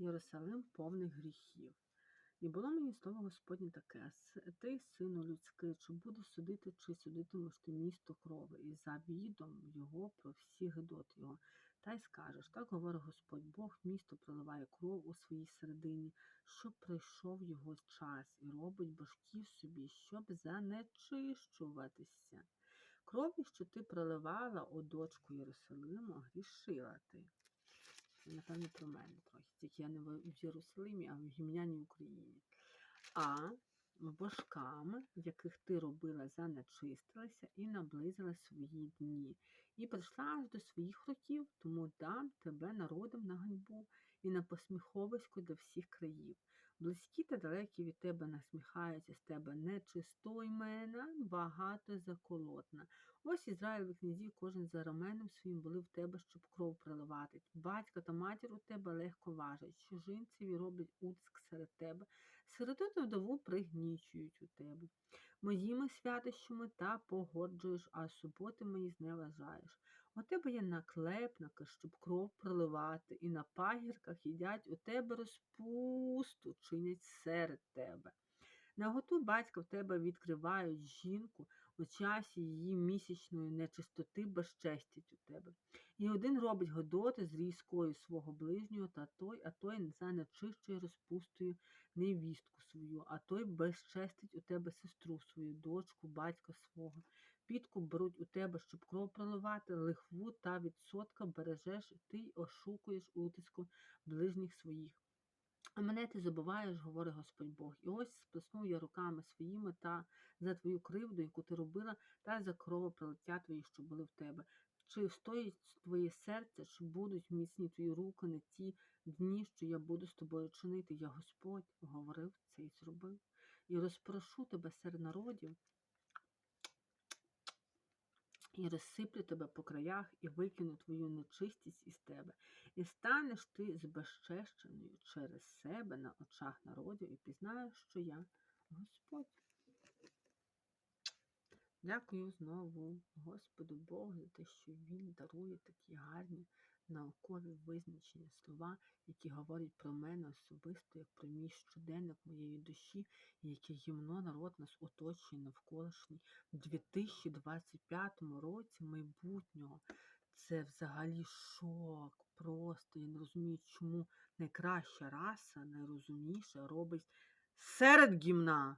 Єрусалим повний гріхів. І було мені слово Господнє таке: Ти, сину людський, чи будеш судити, чи судитимеш ти місто крови, і за відом його про всі гидоти його. Та й скажеш, так говорить Господь Бог, місто проливає кров у своїй середині, щоб прийшов його час, і робить божків собі, щоб занечищуватися. Крові, що ти проливала, о дочку Єрусалиму, грішила ти. Напевно, про мене трохи. Тільки я не в Єрусалимі, а в гімняній Україні. А божкам, яких ти робила, занечистилася і наблизила свої дні. І прийшла аж до своїх років, тому дам тебе народом на ганьбу і на посміховисько до всіх країв. Близькі та далекі від тебе насміхаються з тебе нечистоймена, багато заколотна. Ось Ізраїлеві князі, кожен за раменем своїм були в тебе, щоб кров проливати. Батько та матір у тебе легко важать, чужинцеві роблять утиск серед тебе, сироту та вдову пригнічують у тебе. Моїми святощами та погоджуєш, а суботи мої зневажаєш. У тебе є наклепники, щоб кров проливати, і на пагірках їдять у тебе розпусту, чинять серед тебе. Наготу батька в тебе відкривають жінку у часі її місячної нечистоти безчестять у тебе. І один робить годоти з різкою свого ближнього, та той, а той занечищує розпустою невістку свою, а той безчестить у тебе сестру свою, дочку, батька свого. Підкуп беруть у тебе, щоб кров проливати, лихву та відсотка бережеш, ти й ошукуєш утиском ближніх своїх. А мене ти забуваєш, говорить Господь Бог, і ось сплеснув я руками своїми та за твою кривду, яку ти робила, та за кровопролиття твої, що були в тебе. Чи встоїть твоє серце, чи будуть міцні твої руки на ті дні, що я буду з тобою чинити? Я Господь говорив це і зробив. І розпрошу тебе серед народів, і розсиплю тебе по краях, і викину твою нечистість із тебе, і станеш ти збезчещеною через себе на очах народів, і пізнаєш, що я Господь. Дякую знову Господу Богу за те, що Він дарує такі гарні наукові визначення слова, які говорять про мене особисто, як про мій щоденник моєї душі, і яке гімно народ нас оточує навколишній в 2025 році майбутнього. Це взагалі шок. Просто я не розумію, чому найкраща раса, найрозумніша робить серед гімна